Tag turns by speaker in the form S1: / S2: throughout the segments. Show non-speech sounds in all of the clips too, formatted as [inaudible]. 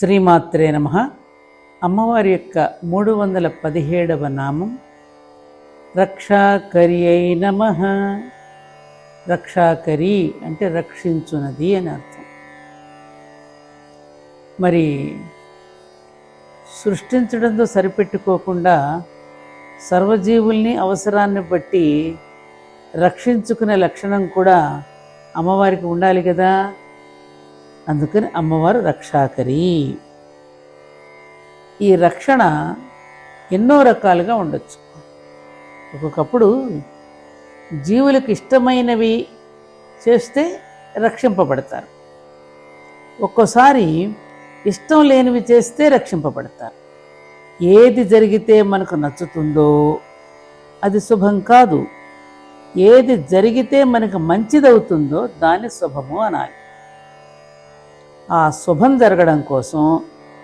S1: శ్రీమాత్రే నమ. అమ్మవారి యొక్క మూడు వందల పదిహేడవ నామం. రక్షాకరియై నమ. రక్షాకరి అంటే రక్షించునది అని అర్థం. మరి సృష్టించడంతో సరిపెట్టుకోకుండా సర్వజీవుల్ని అవసరాన్ని బట్టి రక్షించుకునే లక్షణం కూడా అమ్మవారికి ఉండాలి కదా. అందుకని అమ్మవారు రక్షాకరి. ఈ రక్షణ ఎన్నో రకాలుగా ఉండొచ్చు. ఒక్కొక్కప్పుడు జీవులకు ఇష్టమైనవి చేస్తే రక్షింపబడతారు. ఒక్కోసారి ఇష్టం లేనివి చేస్తే రక్షింపబడతారు. ఏది జరిగితే మనకు నచ్చుతుందో అది శుభం కాదు. ఏది జరిగితే మనకు మంచిదవుతుందో దాన్ని శుభము అనాలి. ఆ శుభం జరగడం కోసం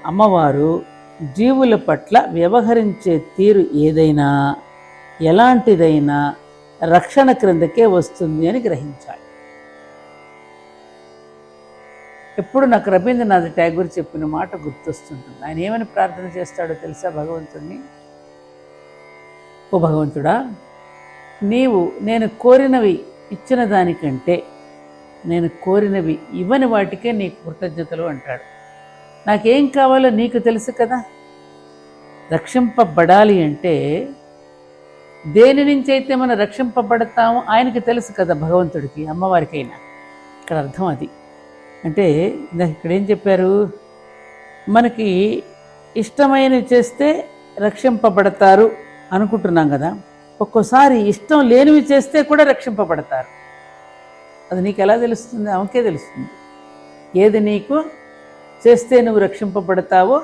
S1: అమ్మవారు జీవుల పట్ల వ్యవహరించే తీరు ఏదైనా ఎలాంటిదైనా రక్షణ క్రిందకే వస్తుంది అని గ్రహించాలి. ఎప్పుడు నాకు రవీంద్రనాథ్ ట్యాగూర్ చెప్పిన మాట గుర్తొస్తుంటుంది. ఆయన ఏమని ప్రార్థన చేస్తాడో తెలుసా భగవంతుణ్ణి? ఓ భగవంతుడా నీవు నేను కోరినవి ఇచ్చిన దానికంటే నేను కోరినవి ఇవ్వని వాటికే నీకు కృతజ్ఞతలు అంటాడు. నాకేం కావాలో నీకు తెలుసు కదా? రక్షింపబడాలి అంటే దేని నుంచి అయితే మనం రక్షింపబడతామో ఆయనకి తెలుసు కదా భగవంతుడికి అమ్మవారికైనా. ఇక్కడ అర్థం అది. అంటే ఇందాక ఇక్కడ ఏం చెప్పారు? మనకి ఇష్టమైనవి చేస్తే రక్షింపబడతారు అనుకుంటున్నాం కదా. ఒక్కోసారి ఇష్టం లేనివి చేస్తే కూడా రక్షింపబడతారు. అది నీకు ఎలా తెలుస్తుంది? ఆమెకే తెలుస్తుంది. ఏది నీకు చేస్తే నువ్వు రక్షింపబడతావో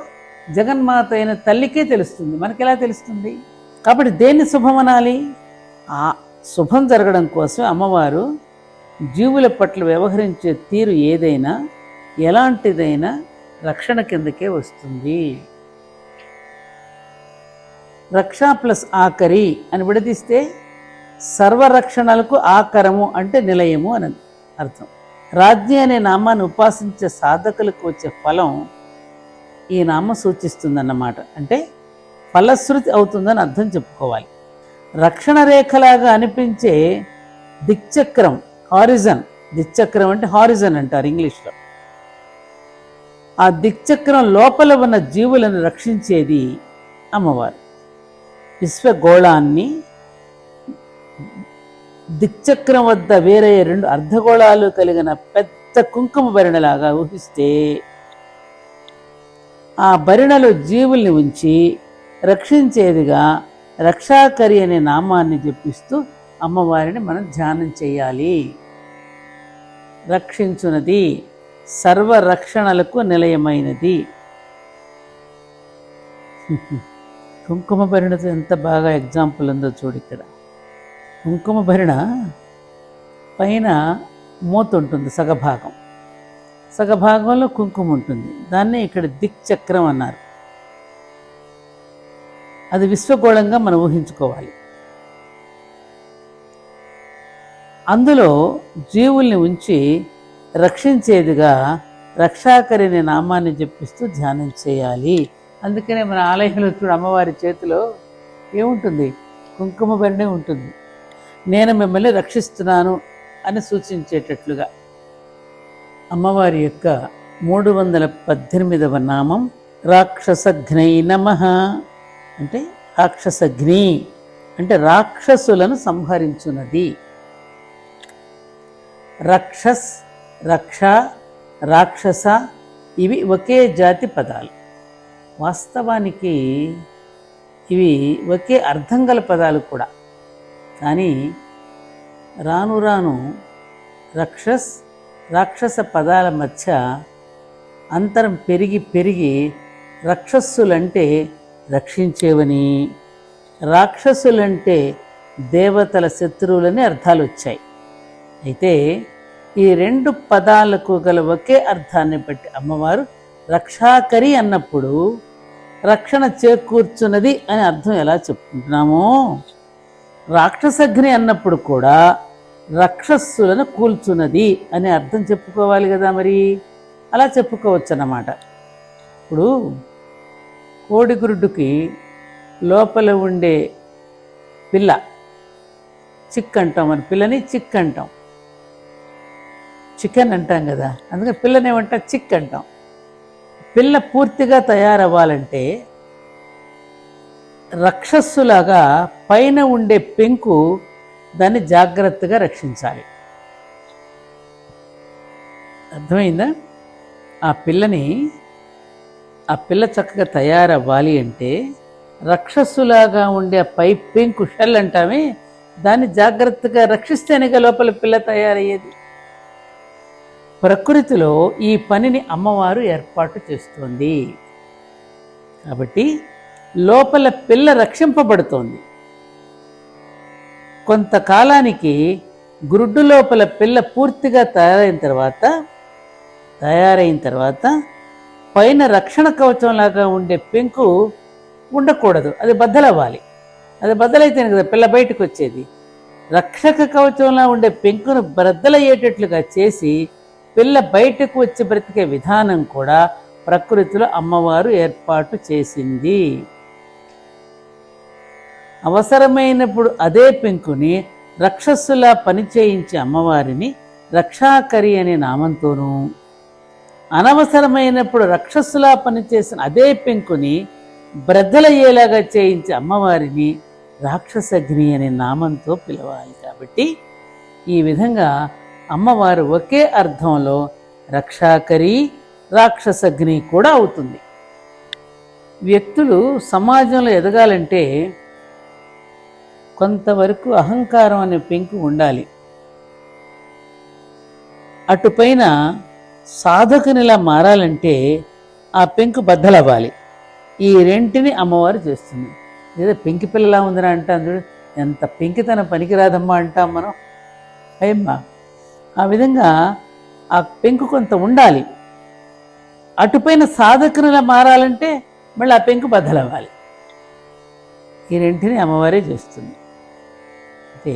S1: జగన్మాత అయిన తల్లికే తెలుస్తుంది. మనకి ఎలా తెలుస్తుంది? కాబట్టి దేన్ని శుభమనాలి ఆ శుభం జరగడం కోసం అమ్మవారు జీవుల పట్ల వ్యవహరించే తీరు ఏదైనా ఎలాంటిదైనా రక్షణ కిందకే వస్తుంది. రక్ష ప్లస్ ఆఖరి అని విడదీస్తే సర్వరక్షణలకు ఆకరము అంటే నిలయము అని అర్థం. రాజ్ఞి అనే నామాన్ని ఉపాసించే సాధకులకు వచ్చే ఫలం ఈ నామం సూచిస్తుందన్నమాట. అంటే ఫలశ్రుతి అవుతుందని అర్థం చెప్పుకోవాలి. రక్షణ రేఖలాగా అనిపించే దిక్చక్రం హారిజన్ దిక్చక్రం అంటే హారిజన్ అంటారు ఇంగ్లీష్లో. ఆ దిక్చక్రం లోపల ఉన్న జీవులను రక్షించేది అమ్మవారు. విశ్వగోళాన్ని దిక్చక్రం వద్ద వేరే రెండు అర్ధగోళాలు కలిగిన పెద్ద కుంకుమ భరిణలాగా ఊహిస్తే ఆ భరిణలో జీవుల్ని ఉంచి రక్షించేదిగా రక్షాకరి అనే నామాన్ని జపిస్తూ అమ్మవారిని మనం ధ్యానం చేయాలి. రక్షించునది సర్వరక్షణలకు నిలయమైనది. [laughs] కుంకుమ భరిణతో ఎంత బాగా ఎగ్జాంపుల్ ఉందో చూడు ఇక్కడ. కుంకుమ భరిణ పైన మూత ఉంటుంది సగభాగం. సగభాగంలో కుంకుమ ఉంటుంది. దాన్నే ఇక్కడ దిక్చక్రం అన్నారు. అది విశ్వగోళంగా మనం ఊహించుకోవాలి. అందులో జీవుల్ని ఉంచి రక్షించేదిగా రక్షాకరిని నామాన్ని జపిస్తూ ధ్యానం చేయాలి. అందుకనే మన ఆలయంలో చూడు అమ్మవారి చేతిలో ఏముంటుంది? కుంకుమ బండే ఉంటుంది. నేను మిమ్మల్ని రక్షిస్తున్నాను అని సూచించేటట్లుగా. అమ్మవారి యొక్క మూడు వందల పద్దెనిమిదవ నామం రాక్షసఘ్నై నమ. అంటే రాక్షసఘ్ని అంటే రాక్షసులను సంహరించున్నది రక్షస్ రక్ష రాక్షస ఇవి ఒకే జాతి పదాలు. వాస్తవానికి ఇవి ఒకే అర్థం గల పదాలు కూడా. కానీ రాను రాను రక్షస్ రాక్షస పదాల మధ్య అంతరం పెరిగి పెరిగి రక్షస్సులంటే రక్షించేవని రాక్షసులంటే దేవతల శత్రువులని అర్థాలు వచ్చాయి అయితే ఈ రెండు పదాలకు గల ఒకే అర్థాన్ని బట్టి అమ్మవారు రక్షాకరి అన్నప్పుడు రక్షణ చేకూర్చున్నది అని అర్థం ఎలా చెప్పుకుంటున్నామో? రాక్షసగ్ని అన్నప్పుడు కూడా రాక్షస్సులను కూల్చున్నది అనే అర్థం చెప్పుకోవాలి కదా మరి? అలా చెప్పుకోవచ్చు అన్నమాట ఇప్పుడు కోడిగురుడుకి లోపల ఉండే పిల్ల చిక్ అంటాం మన పిల్లని చిక్ అంటాం చికెన్ అంటాం కదా అందుకని పిల్లని చిక్ అంటాం పిల్ల పూర్తిగా తయారవ్వాలంటే రక్షస్సులాగా పైన ఉండే పెంకు దాన్ని జాగ్రత్తగా రక్షించాలి. అర్థమైందా? ఆ పిల్లని ఆ పిల్ల చక్కగా తయారవ్వాలి అంటే రక్షస్సులాగా ఉండే ఆ పై పెంకు షెల్ అంటామే దాన్ని జాగ్రత్తగా రక్షిస్తేనే లోపల పిల్ల తయారయ్యేది. ప్రకృతిలో ఈ పనిని అమ్మవారు ఏర్పాటు చేస్తుంది. కాబట్టి లోపల పిల్ల రక్షింపబడుతోంది. కొంతకాలానికి గురుడ్డు లోపల పిల్ల పూర్తిగా తయారైన తర్వాత తయారైన తర్వాత పైన రక్షణ కవచంలాగా ఉండే పెంకు ఉండకూడదు. అది బద్దలవ్వాలి. అది బద్దలైతేనే కదా పిల్ల బయటకు వచ్చేది రక్షక కవచంలా ఉండే పెంకును బద్దలయ్యేటట్లుగా చేసి పిల్ల బయటకు వచ్చి బ్రతికే విధానం కూడా ప్రకృతిలో అమ్మవారు ఏర్పాటు చేసింది. అవసరమైనప్పుడు అదే పెంకుని రక్షస్సులా పనిచేయించే అమ్మవారిని రక్షాకరి అనే నామంతోనూ. అనవసరమైనప్పుడు రక్షస్సులా పనిచేసిన అదే పెంకుని బ్రద్దలయ్యేలాగా చేయించే అమ్మవారిని రాక్షసగ్ని అనే నామంతో పిలవాలి. కాబట్టి ఈ విధంగా అమ్మవారు ఒకే అర్థంలో రక్షాకరి రాక్షసగ్ని కూడా అవుతుంది. వ్యక్తులు సమాజంలో ఎదగాలంటే కొంతవరకు అహంకారం అనే పెంకు ఉండాలి. అటుపైన సాధకునిలా మారాలంటే ఆ పెంకు బద్దలవ్వాలి. ఈ రెంటిని అమ్మవారు చేస్తుంది. ఏదో పెంకి పిల్లలా ఉందిరా అంటాం చూడు. ఎంత పెంకితనం పనికిరాదమ్మా అంటాం మనం. అయ్యమ్మా ఆ విధంగా ఆ పెంకు కొంత ఉండాలి. అటుపైన సాధకునిలా మారాలంటే మళ్ళీ ఆ పెంకు బద్దలవ్వాలి. ఈ రెంటిని అమ్మవారే చేస్తుంది. అంటే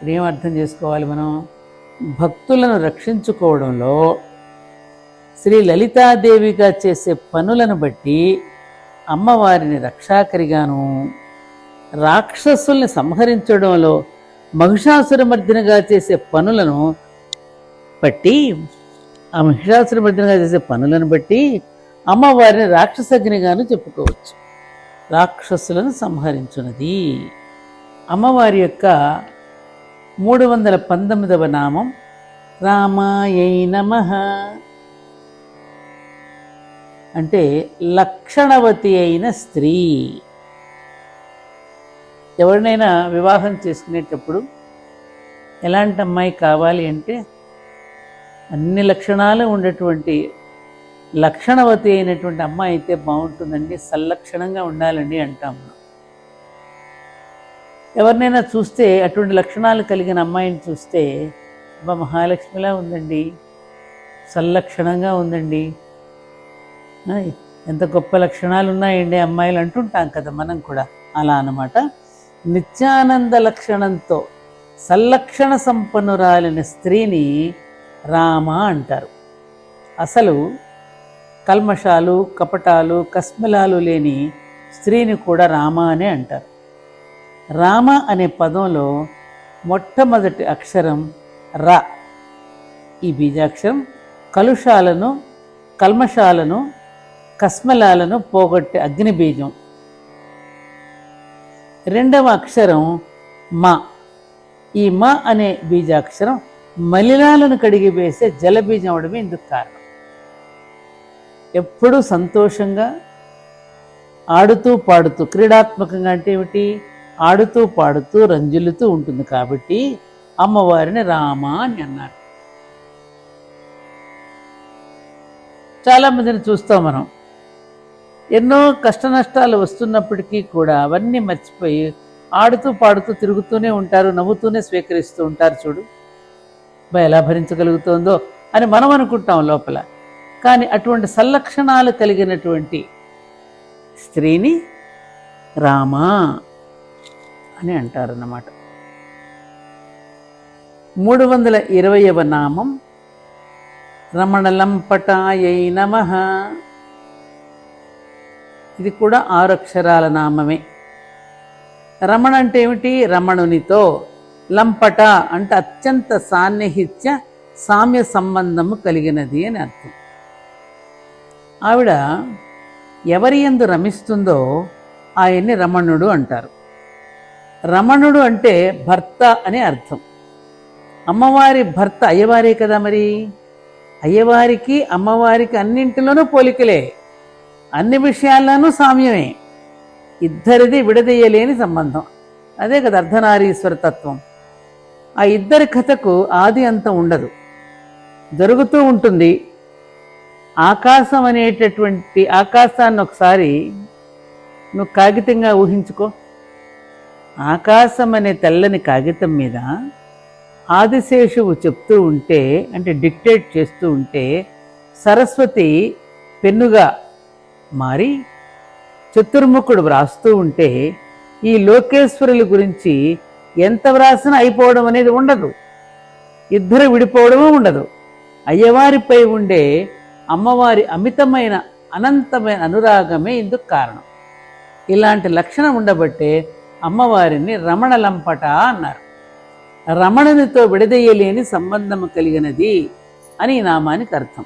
S1: ఇదేం ఏం అర్థం చేసుకోవాలి మనం? భక్తులను రక్షించుకోవడంలో శ్రీ లలితాదేవిగా చేసే పనులను బట్టి అమ్మవారిని రక్షాకరిగాను రాక్షసుల్ని సంహరించడంలో మహిషాసురమర్దినగా చేసే పనులను బట్టి ఆ మహిషాసురమర్దినగా చేసే పనులను బట్టి అమ్మవారిని రాక్షసగ్నిగాను చెప్పుకోవచ్చు. రాక్షసులను సంహరించున్నది అమ్మవారి యొక్క మూడు వందల పంతొమ్మిదవ నామం రామాయై నమ. అంటే లక్షణవతి అయిన స్త్రీ. ఎవరినైనా వివాహం చేసుకునేటప్పుడు ఎలాంటి అమ్మాయి కావాలి అంటే అన్ని లక్షణాలు ఉండేటువంటి లక్షణవతి అయినటువంటి అమ్మాయి అయితే బాగుంటుందండి సల్లక్షణంగా ఉండాలండి అంటాం ఎవరినైనా చూస్తే అటువంటి లక్షణాలు కలిగిన అమ్మాయిని చూస్తే అబ్బా మహాలక్ష్మిలా ఉందండి సల్లక్షణంగా ఉందండి. ఎంత గొప్ప లక్షణాలు ఉన్నాయండి అమ్మాయిలు అంటుంటాం కదా మనం కూడా. అలా అన్నమాట. నిత్యానంద లక్షణంతో సల్లక్షణ సంపన్నురాలిన స్త్రీని రామ అంటారు. అసలు కల్మషాలు కపటాలు కస్మలాలు లేని స్త్రీని కూడా రామ అనే అంటారు. రామ అనే పదంలో మొట్టమొదటి అక్షరం ర. ఈ బీజాక్షరం కలుషాలను కల్మషాలను కస్మలాలను పోగొట్టే అగ్ని బీజం. రెండవ అక్షరం మా. ఈ మ అనే బీజాక్షరం మలినాలను కడిగి వేసే జలబీజం అవడమే ఇందుకు కారణం. ఎప్పుడూ సంతోషంగా ఆడుతూ పాడుతూ క్రీడాత్మకంగా అంటే ఏమిటి? ఆడుతూ పాడుతూ రంజులుతూ ఉంటుంది కాబట్టి అమ్మవారిని రామ అని అన్నారు. చాలా మందిని చూస్తాం మనం. ఎన్నో కష్ట నష్టాలు వస్తున్నప్పటికీ కూడా అవన్నీ మర్చిపోయి ఆడుతూ పాడుతూ తిరుగుతూనే ఉంటారు నవ్వుతూనే స్వీకరిస్తూ ఉంటారు చూడు. బా ఎలా భరించగలుగుతోందో అని మనం అనుకుంటాం లోపల. కానీ అటువంటి సల్లక్షణాలు కలిగినటువంటి స్త్రీని రామా అని అంటారన్నమాట. మూడు వందల ఇరవయవ నామం రమణలంపటాయై నమ. ఇది కూడా ఆరు అక్షరాల నామమే. రమణ అంటే ఏమిటి? రమణునితో లంపట అంటే అత్యంత సాన్నిహిత్య సామ్య సంబంధము కలిగినది అని అర్థం. ఆవిడ ఎవరి ఎందు రమిస్తుందో ఆయన్ని రమణుడు అంటారు. రమణుడు అంటే భర్త అని అర్థం. అమ్మవారి భర్త అయ్యవారే కదా మరి? అయ్యవారికి అమ్మవారికి అన్నింటిలోనూ పోలికలే. అన్ని విషయాల్లోనూ సామ్యమే. ఇద్దరిది విడదీయలేని సంబంధం. అదే కదా అర్ధనారీశ్వర తత్వం. ఆ ఇద్దరి కథకు ఆది అంతం ఉండదు. జరుగుతూ ఉంటుంది. ఆకాశం అనేటటువంటి ఆకాశాన్ని ఒకసారి నువ్వు కాగితంగా ఊహించుకో. ఆకాశం అనే తెల్లని కాగితం మీద ఆదిశేషువు చెప్తూ ఉంటే అంటే డిక్టేట్ చేస్తూ ఉంటే సరస్వతి పెన్నుగా మారి చతుర్ముఖుడు వ్రాస్తూ ఉంటే ఈ లోకేశ్వరుల గురించి ఎంత వ్రాసినా అయిపోవడం అనేది ఉండదు. ఇద్దరు విడిపోవడము ఉండదు. అయ్యవారిపై ఉండే అమ్మవారి అమితమైన అనంతమైన అనురాగమే ఇందుకు కారణం. ఇలాంటి లక్షణం ఉండబట్టే అమ్మవారిని రమణ లంపట అన్నారు. రమణునితో విడదీయలేని సంబంధము కలిగినది అని ఈ నామానికి అర్థం.